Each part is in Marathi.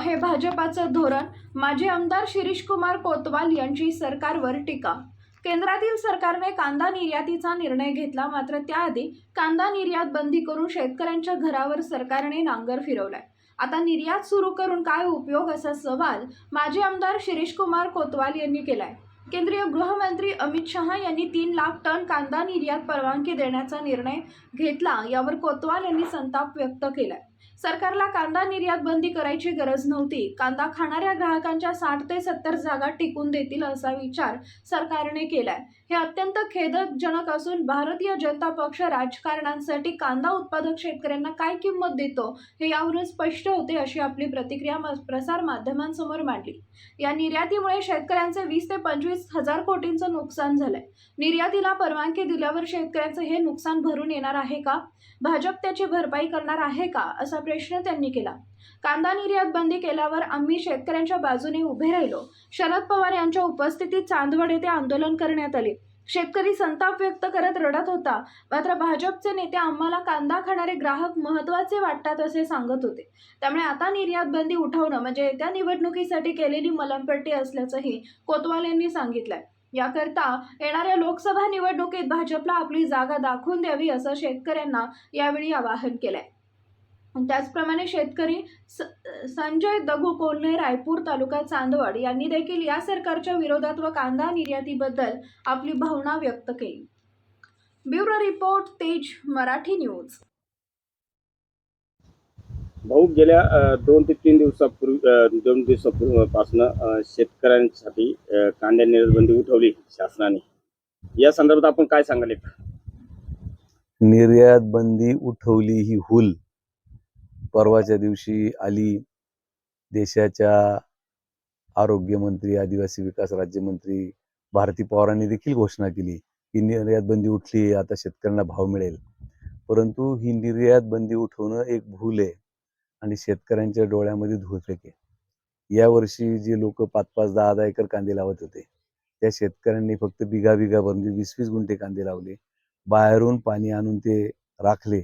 हे भाजपाचं धोरण. माजी आमदार शिरीषकुमार कोतवाल यांची सरकारवर टीका. केंद्रातील सरकारने कांदा निर्यातीचा निर्णय घेतला मात्र त्याआधी कांदा निर्यात बंदी करून शेतकऱ्यांच्या घरावर सरकारने नांगर फिरवलाय. आता निर्यात सुरू करून काय उपयोग असा सवाल माजी आमदार शिरीषकुमार कोतवाल यांनी केलाय. केंद्रीय गृहमंत्री अमित शहा यांनी तीन लाख टन कांदा निर्यात परवानगी देण्याचा निर्णय घेतला यावर कोतवाल यांनी संताप व्यक्त केलाय. सरकारला कांदा निर्यात बंदी करायची गरज नव्हती. कांदा खाणाऱ्या ग्राहकांच्या साठ ते सत्तर जागा टिकून देतील असा विचार सरकारने केलाय. हे अत्यंत खेदजनक असून भारतीय जनता पक्ष राजकारणांसाठी कांदा उत्पादक शेतकऱ्यांना काय किंमत देतो हे यावरून स्पष्ट होते अशी आपली प्रतिक्रिया प्रसार माध्यमांसमोर मांडली. या निर्यातीमुळे शेतकऱ्यांचे वीस ते पंचवीस हजार कोटींचं नुकसान झालंय. निर्यातीला परवानगी दिल्यावर शेतकऱ्यांचं हे नुकसान भरून येणार आहे का? भाजप त्याची भरपाई करणार आहे का? असा प्रश्न त्यांनी केला. कांदा निर्यात बंदी केल्यावर आम्ही शेतकऱ्यांच्या बाजूने उभे राहिलो. शरद पवार यांच्या उपस्थितीत चांदवड येथे आंदोलन करण्यात आले. शेतकरी संताप व्यक्त करत रडत होता. मात्र भाजपचे नेते आम्हाला कांदा खाणारे ग्राहक महत्त्वाचे वाटतात असे सांगत होते. त्यामुळे आता निर्यात बंदी उठवणं म्हणजे येत्या निवडणुकीसाठी केलेली मलमपट्टी असल्याचंही कोतवाल यांनी सांगितलंय. याकरता येणाऱ्या लोकसभा निवडणुकीत भाजपला आपली जागा दाखवून द्यावी असं शेतकऱ्यांना यावेळी आवाहन केलंय. त्याचप्रमाणे शेतकरी स- संजय दगू कोल्हे रायपूर तालुका चांदवड यांनी देखील या सरकारच्या विरोधात व कांदा निर्यातीबद्दल आपली भावना व्यक्त केली. ब्युरो रिपोर्ट तेज मराठी न्यूज. भाऊ गेल्या दोन ते तीन दिवसापूर्वी दोन दिवसापासून शेतकऱ्यांसाठी कांद्या निर्बंधी उठवली शासनाने. या संदर्भात आपण काय सांगाल? निर्यात बंदी उठवली ही हुल. परवाच्या दिवशी आली देशाच्या आरोग्यमंत्री आदिवासी विकास राज्यमंत्री भारती पवारांनी देखील घोषणा केली. की निर्यात बंदी उठली आता शेतकऱ्यांना भाव मिळेल. परंतु ही निर्यात बंदी उठवणं एक भूल आहे आणि शेतकऱ्यांच्या डोळ्यामध्ये धूळ आहे यावर्षी जे लोक पाच पाच दहा दहा एकर कांदे लावत होते त्या शेतकऱ्यांनी फक्त बिघा बिघा म्हणजे वीस वीस गुंठे कांदे लावले बाहेरून पाणी आणून ते राखले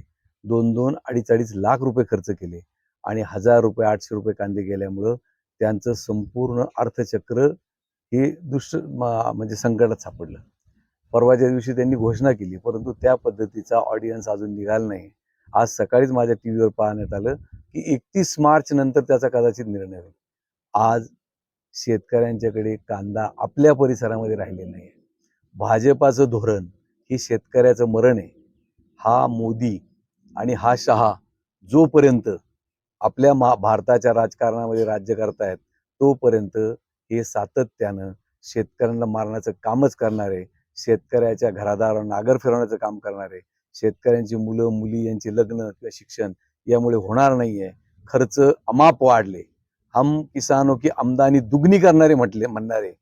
दोन दोन अडीच अडीच लाख रुपये खर्च केले. आणि हजार रुपये आठशे रुपये कांदे गेल्यामुळं त्यांचं संपूर्ण अर्थचक्र हे दुष्ट म्हणजे संकटात सापडलं. परवाच्या दिवशी त्यांनी घोषणा केली परंतु त्या पद्धतीचा ऑडियन्स अजून निघाला नाही. आज सकाळीच माझ्या टी व्हीवर पाहण्यात आलं की एकतीस मार्च नंतर त्याचा कदाचित निर्णय होईल. आज शेतकऱ्यांच्याकडे कांदा आपल्या परिसरामध्ये राहिलेला नाही भाजपाचं धोरण ही शेतकऱ्याचं मरण आहे. हा मोदी आणि हा शहा जोपर्यंत आपल्या मा भारताच्या राजकारणामध्ये राज्य करतायत तोपर्यंत हे सातत्यानं शेतकऱ्यांना मारण्याचं कामच करणारे शेतकऱ्याच्या घरादारावर नागर फिरवण्याचं काम करणारे शेतकऱ्यांची मुलं मुली यांची लग्न किंवा शिक्षण यामुळे होणार नाहीये. खर्च अमाप वाढले. हम किसानो की आमदानी दुगणी करणारे म्हटले म्हणणारे.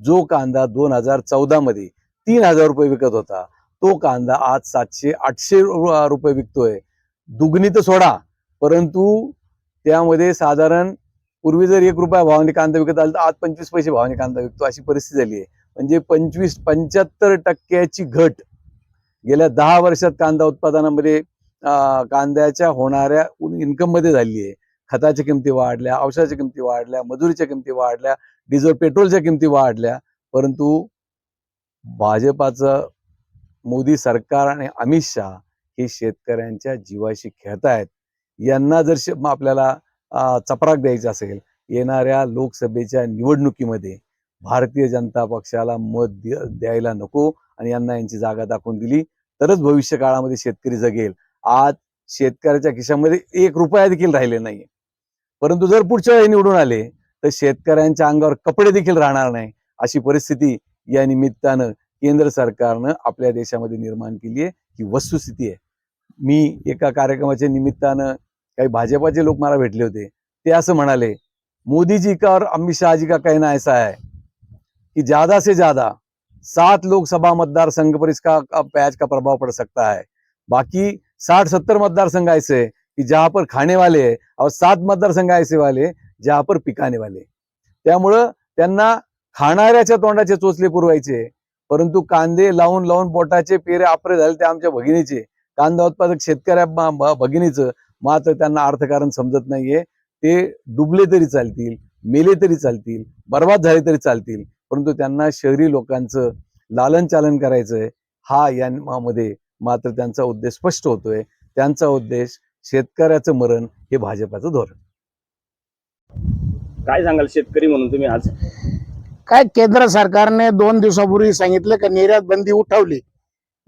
जो कांदा दोन हजार चौदा मध्ये तीन हजार रुपये विकत होता तो कांदा आज सातशे आठशे रुपये विकतोय. दुगणी तर सोडा परंतु त्यामध्ये साधारण पूर्वी जर एक रुपया भावाने कांदा विकत आला तर आज पंचवीस पैसे भावाने कांदा विकतो अशी परिस्थिती झाली आहे. म्हणजे पंचवीस पंच्याहत्तर टक्क्याची घट. गेल्या दहा वर्षात कांदा उत्पादनामध्ये कांद्याच्या होणाऱ्या इन्कममध्ये झाली आहे. खताच्या किमती वाढल्या औषधाच्या किमती वाढल्या मजुरीच्या किमती वाढल्या डिझेल पेट्रोलच्या किमती वाढल्या परंतु भाजपाचं मोदी सरकार आणि अमित शहा हे शेतकऱ्यांच्या जीवाशी खेळतायत. यांना जर आपल्याला चपराक द्यायचा असेल येणाऱ्या लोकसभेच्या निवडणुकीमध्ये भारतीय जनता पक्षाला मत द्यायला नको आणि यांना यांची जागा दाखवून दिली तरच भविष्य काळामध्ये शेतकरी जगेल. आज शेतकऱ्याच्या खिशामध्ये एक रुपया देखील राहिले नाही परंतु जर पुढच्या वेळी निवडून आले तर शेतकऱ्यांच्या अंगावर कपडे देखील राहणार नाही अशी परिस्थिती या निमित्तानं केंद्र सरकारनं आपल्या देशामध्ये निर्माण केली आहे ही वस्तुस्थिती आहे. मी एका कार्यक्रमाच्या निमित्तानं काही भाजपाचे लोक मला भेटले होते. ते असं म्हणाले मोदीजी का और अमित शहाजी का कहना ऐसा है कि ज्यादा से ज्यादा सात लोकसभा मतदार संघ पर इसका प्याज का प्रभाव पड़ सकता है। बाकी साठ सत्तर मतदार संघ ऐसे कि जहां पर खाने वाले हैं और सात मतदार संघ ऐसे वाले जहां पर पिकाने वाले त्यामुळं त्यांना खाणाऱ्याच्या तोंडाचे चोचले पुरवायचे परंतु कांदे लावून लावून पोटाचे पेरे आपरे झाले ते आमच्या भगिनीचे. कांदा उत्पादक शेतकऱ्या भगिनीचं मात्र त्यांना अर्थकारण समजत नाहीये. ते डुबले तरी चालतील मेले तरी चालतील बर्बाद झाले तरी चालतील. परंतु त्यांना शहरी लोकांचं लालन चालन करायचंय हा यामध्ये मात्र त्यांचा उद्देश स्पष्ट होतोय. त्यांचा उद्देश शेतकऱ्याचं मरण हे भाजपाचं धोरण. काय सांगाल शेतकरी म्हणून तुम्ही आज? काय केंद्र सरकारने दोन दिवसापूर्वी सांगितलं की निर्यात बंदी उठवली.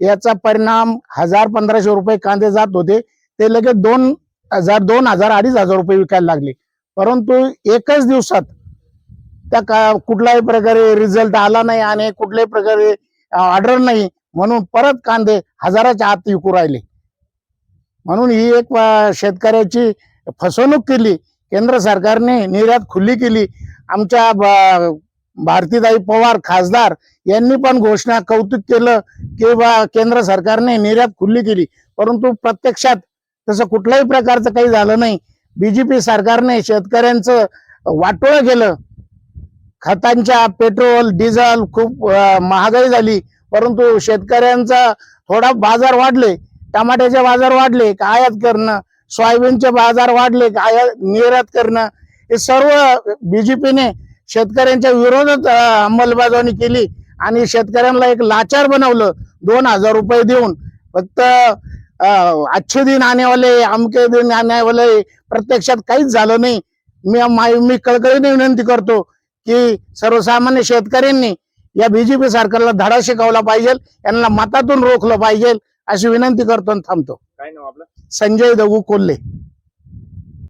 याचा परिणाम हजार पंधराशे रुपये कांदे जात होते. ते लगेच दोन हजार दोन हजार अडीच हजार रुपये विकायला लागले. परंतु एकच दिवसात त्या का कुठल्याही प्रकारे रिझल्ट आला नाही आणि कुठल्याही प्रकारे ऑर्डर नाही. म्हणून परत कांदे हजाराच्या आत विकू राहिले. म्हणून ही एक शेतकऱ्याची फसवणूक केली. केंद्र सरकारने निर्यात खुली केली. आमच्या भारतीताई पवार खासदार यांनी पण घोषणा कौतुक केलं की बा केंद्र सरकारने निर्यात खुली केली. परंतु प्रत्यक्षात तसं कुठल्याही प्रकारचं काही झालं नाही. बीजेपी सरकारने शेतकऱ्यांचं वाटोळं केलं. खतांच्या पेट्रोल डिझेल खूप महागाई झाली. परंतु शेतकऱ्यांचा थोडा बाजार वाढले. टमाट्याचे बाजार वाढले का आयात करणं सोयाबीनचे बाजार वाढले का आयात निर्यात करणं हे सर्व बीजेपीने शेतकऱ्यांच्या विरोधात अंमलबजावणी केली आणि शेतकऱ्यांना एक लाचार बनवलं दोन हजार रुपये देऊन. फक्त अच्छे दिन आने वाले अमके दिन आने वाले प्रत्यक्षात काहीच झालं नाही. मी मा- मी कळकळीने विनंती करतो की सर्वसामान्य शेतकऱ्यांनी या बीजेपी सरकारला धडा शिकवला पाहिजे यांना मतातून रोखलं पाहिजे अशी विनंती करतो आणि थांबतो. काय नाव आपलं? संजय दगू कोल्हे.